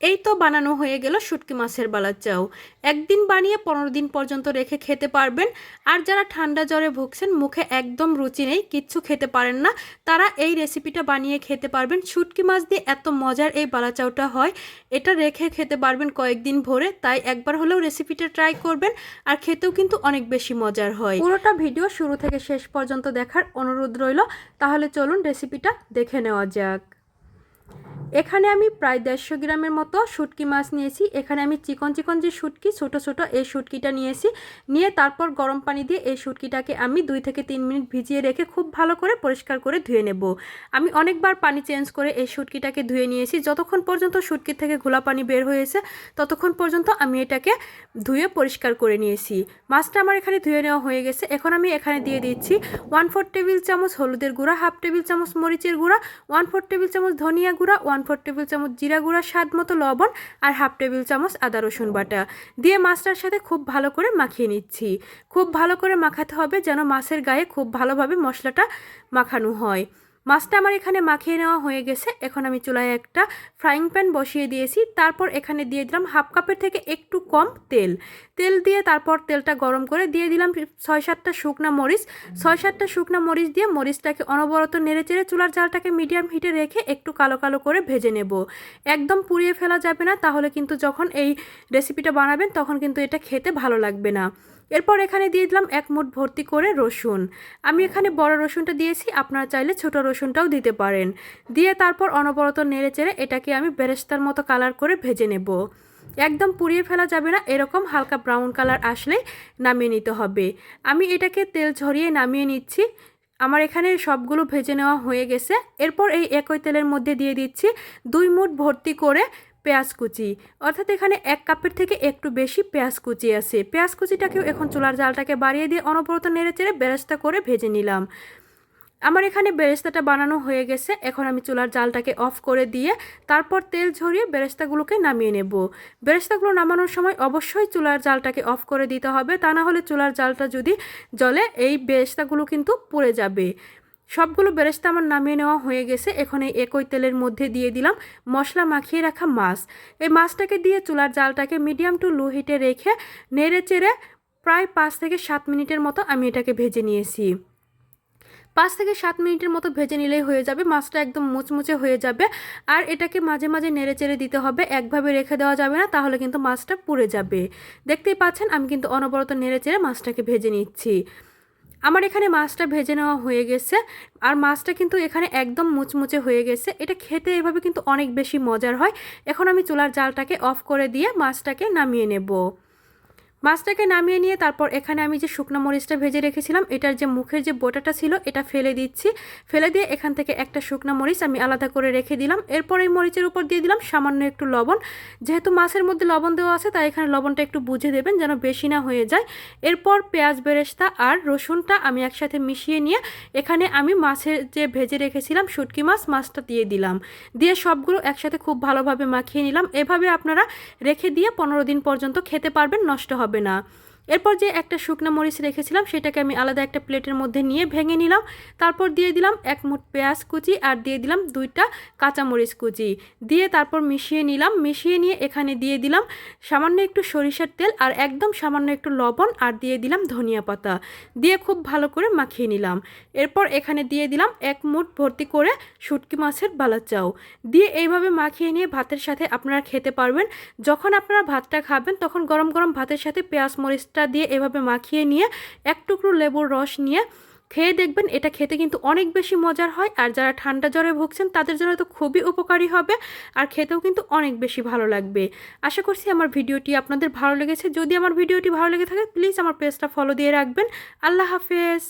এই তো বানানো হয়ে গেল শুটকি মাছের বালার চাও একদিন বানিয়ে পনেরো দিন পর্যন্ত রেখে খেতে পারবেন। আর যারা ঠান্ডা জ্বরে ভুগছেন, মুখে একদম রুচি নেই, কিচ্ছু খেতে পারেন না। তারা এই রেসিপিটা বানিয়ে খেতে পারবেন। শুটকি মাছ দিয়ে এত মজার এই বালা চাউটা হয়, এটা রেখে খেতে পারবেন কয়েকদিন ভরে। তাই একবার হলেও রেসিপিটা ট্রাই করবেন, আর খেতেও কিন্তু অনেক বেশি মজার হয়। পুরোটা ভিডিও শুরু থেকে শেষ পর্যন্ত দেখার অনুরোধ রইল। তাহলে চলুন রেসিপিটা দেখে নেওয়া যাক। এখানে আমি প্রায় দেড়শো গ্রামের মতো শুটকি মাছ নিয়েছি। এখানে আমি চিকন চিকন যে শুটকি, ছোট ছোট এই শুটকিটা নিয়েছি। নিয়ে তারপর গরম পানি দিয়ে এই শুটকিটাকে আমি দুই থেকে তিন মিনিট ভিজিয়ে রেখে খুব ভালো করে পরিষ্কার করে ধুয়ে নেব। আমি অনেকবার পানি চেঞ্জ করে এই শুটকিটাকে ধুয়ে নিয়েছি। যতক্ষণ পর্যন্ত শুটকির থেকে ঘোলা পানি বের হয়েছে, ততক্ষণ পর্যন্ত আমি এটাকে ধুয়ে পরিষ্কার করে নিয়েছি। মাছটা আমার এখানে ধুয়ে নেওয়া হয়ে গেছে। এখন আমি এখানে দিয়ে দিচ্ছি ওয়ান ফোর টেবিল চামচ হলুদের গুঁড়া, হাফ টেবিল চামচ মরিচের গুঁড়া, ওয়ান ফোর টেবিল চামচ ধনিয়া গুঁড়া, ওয়ান ফোর টেবিল চামচ জিরা গুঁড়া, স্বাদ মতো লবণ আর হাফ টেবিল চামচ আদা রসুন বাটা। দিয়ে মাছটার সাথে খুব ভালো করে মাখিয়ে নিচ্ছি। খুব ভালো করে মাখাতে হবে যেন মাছের গায়ে খুব ভালোভাবে মশলাটা মাখানো হয়। মাছটা আমার এখানে মাখিয়ে নেওয়া হয়ে গেছে। এখন আমি চুলায় একটা ফ্রাইং প্যান বসিয়ে দিয়েছি। তারপর এখানে দিয়ে দিলাম হাফ কাপের থেকে একটু কম তেল। তেল দিয়ে তারপর তেলটা গরম করে দিয়ে দিলাম ছয় সাতটা শুকনা মরিচ। ছয় সাতটা শুকনা মরিচ দিয়ে মরিচটাকে অনবরত নেড়ে চেড়ে চুলার জালটাকে মিডিয়াম হিটে রেখে একটু কালো কালো করে ভেজে নেব। একদম পুড়িয়ে ফেলা যাবে না, তাহলে কিন্তু যখন এই রেসিপিটা বানাবেন তখন কিন্তু এটা খেতে ভালো লাগবে না। এরপর এখানে দিয়ে দিলাম এক মুঠ ভর্তি করে রসুন। আমি এখানে বড় রসুনটা দিয়েছি, আপনারা চাইলে ছোট রসুনটাও দিতে পারেন। দিয়ে তারপর অনবরত নেড়ে চেড়ে এটাকে আমি বেরেস্তার মতো কালার করে ভেজে নেব। একদম পুড়িয়ে ফেলা যাবে না, এরকম হালকা ব্রাউন কালার আসলে নামিয়ে নিতে হবে। আমি এটাকে তেল ঝরিয়ে নামিয়ে নিচ্ছি। আমার এখানে সবগুলো ভেজে নেওয়া হয়ে গেছে। এরপর এই একই তেলের মধ্যে দিয়ে দিচ্ছি দুই মুঠ ভর্তি করে পেঁয়াজ কুচি। অর্থাৎ এখানে এক কাপের থেকে একটু বেশি পেঁয়াজ কুচি আছে। পেঁয়াজ কুচিটাকেও এখন চুলার জালটাকে বাড়িয়ে দিয়ে অনবরত নেড়ে চেড়ে বেরেস্তা করে ভেজে নিলাম। আমার এখানে বেরেস্তাটা বানানো হয়ে গেছে। এখন আমি চুলার জালটাকে অফ করে দিয়ে তারপর তেল ঝরিয়ে বেরেস্তাগুলোকে নামিয়ে নেব। বেরেস্তাগুলো নামানোর সময় অবশ্যই চুলার জালটাকে অফ করে দিতে হবে। তা না হলে চুলার জালটা যদি জলে এই বেরেস্তাগুলো কিন্তু পুড়ে যাবে। সবগুলো বেরেস্তা আমার নামিয়ে নেওয়া হয়ে গেছে। এখন এই একই তেলের মধ্যে দিয়ে দিলাম মশলা মাখিয়ে রাখা মাছ। এই মাছটাকে দিয়ে চুলার জালটাকে মিডিয়াম টু লো হিটে রেখে নেড়ে চেড়ে প্রায় পাঁচ থেকে সাত মিনিটের মতো আমি এটাকে ভেজে নিয়েছি। পাঁচ থেকে সাত মিনিটের মতো ভেজে নিলেই হয়ে যাবে। মাছটা একদম মুচমুচে হয়ে যাবে। আর এটাকে মাঝে মাঝে নেড়ে চেড়ে দিতে হবে। একভাবে রেখে দেওয়া যাবে না, তাহলে কিন্তু মাছটা পুড়ে যাবে। দেখতেই পাচ্ছেন, আমি কিন্তু অনবরত নেড়ে চেড়ে মাছটাকে ভেজে নিচ্ছি। আমার এখানে মাছটা ভেজে নেওয়া হয়ে গেছে। আর মাছটা কিন্তু এখানে একদম মুচমুচে হয়ে গেছে। এটা খেতে এভাবে কিন্তু অনেক বেশি মজার হয়। এখন আমি চুলার জালটাকে অফ করে দিয়ে মাছটাকে নামিয়ে নেব। মাছটাকে নামিয়ে নিয়ে তারপর এখানে আমি যে শুকনো মরিচটা ভেজে রেখেছিলাম, এটার যে মুখের যে বোটাটা ছিল, এটা ফেলে দিচ্ছি। ফেলে দিয়ে এখান থেকে একটা শুকনো মরিচ আমি আলাদা করে রেখে দিলাম। এরপর এই মরিচের উপর দিয়ে দিলাম সামান্য একটু লবণ। যেহেতু মাছের মধ্যে লবণ দেওয়া আছে, তাই এখানে লবণটা একটু বুঝে দেবেন যেন বেশি না হয়ে যায়। এরপর পেঁয়াজ, বেরেস্তা আর রসুনটা আমি একসাথে মিশিয়ে নিয়ে এখানে আমি মাছের যে ভেজে রেখেছিলাম শুটকি মাছ, মাছটা দিয়ে দিলাম। দিয়ে সবগুলো একসাথে খুব ভালোভাবে মাখিয়ে নিলাম। এভাবে আপনারা রেখে দিয়ে পনেরো দিন পর্যন্ত খেতে পারবেন, নষ্ট হবে হবে না। এরপর যে একটা শুকনো মরিচ রেখেছিলাম, সেটাকে আমি আলাদা একটা প্লেটের মধ্যে নিয়ে ভেঙে নিলাম। তারপর দিয়ে দিলাম এক মুঠ পেঁয়াজ কুচি আর দিয়ে দিলাম দুইটা কাঁচামরিচ কুচি। দিয়ে তারপর মিশিয়ে নিলাম। মিশিয়ে নিয়ে এখানে দিয়ে দিলাম সামান্য একটু সরিষার তেল আর একদম সামান্য একটু লবণ আর দিয়ে দিলাম ধনিয়া পাতা। দিয়ে খুব ভালো করে মাখিয়ে নিলাম। এরপর এখানে দিয়ে দিলাম এক মুঠ ভর্তি করে শুটকি মাছের বালা চাও দিয়ে এইভাবে মাখিয়ে নিয়ে ভাতের সাথে আপনারা খেতে পারবেন। যখন আপনারা ভাতটা খাবেন, তখন গরম গরম ভাতের সাথে পেঁয়াজ মরিচটা দিয়ে এভাবে মাখিয়ে নিয়ে এক টুকরো লেবুর রস নিয়ে খেয়ে দেখবেন এটা খেতে কিন্তু অনেক বেশি মজার হয়। আর যারা ঠান্ডা জ্বরে ভুগছেন তাদের জন্য তো খুবই উপকারী হবে আর খেতেও কিন্তু অনেক বেশি ভালো লাগবে। আশা করছি আমার ভিডিওটি আপনাদের ভালো লেগেছে। যদি আমার ভিডিওটি ভালো লেগে থাকে প্লিজ আমার পেজটা ফলো দিয়ে রাখবেন। আল্লাহ হাফেজ।